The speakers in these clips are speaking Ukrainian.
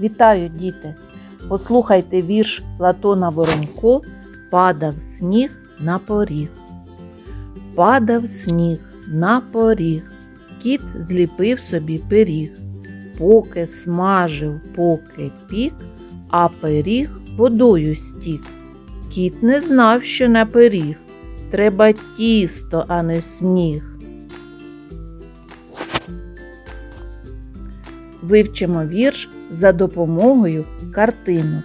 Вітаю, діти! Послухайте вірш Платона Воронько Падав сніг на поріг. Падав сніг на поріг, кіт зліпив собі пиріг, поки смажив, поки пік, а пиріг водою стік. Кіт не знав, що на пиріг треба тісто, а не сніг. Вивчимо вірш за допомогою картинок.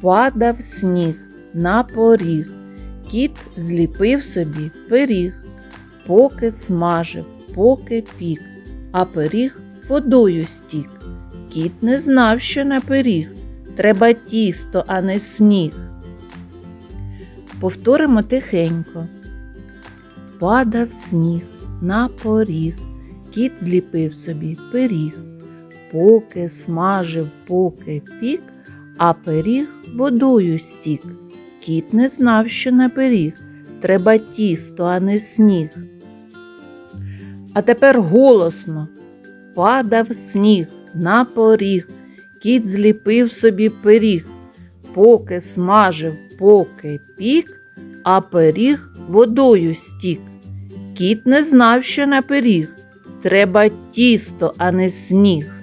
Падав сніг на поріг, кіт зліпив собі пиріг, поки смажив, поки пік, а пиріг водою стік. Кіт не знав, що на пиріг треба тісто, а не сніг. Повторимо тихенько. Падав сніг на поріг, кіт зліпив собі пиріг, поки смажив, поки пік, а пиріг водою стік. Кіт не знав, що на пиріг треба тісто, а не сніг. А тепер голосно падав сніг на поріг, кіт зліпив собі пиріг, поки смажив, поки пік, а пиріг водою стік. Кіт не знав, що на пиріг треба тісто, а не сніг.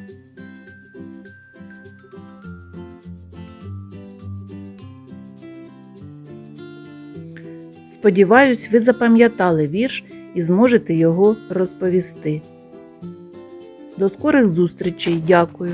Сподіваюсь, ви запам'ятали вірш і зможете його розповісти. До скорих зустрічей. Дякую.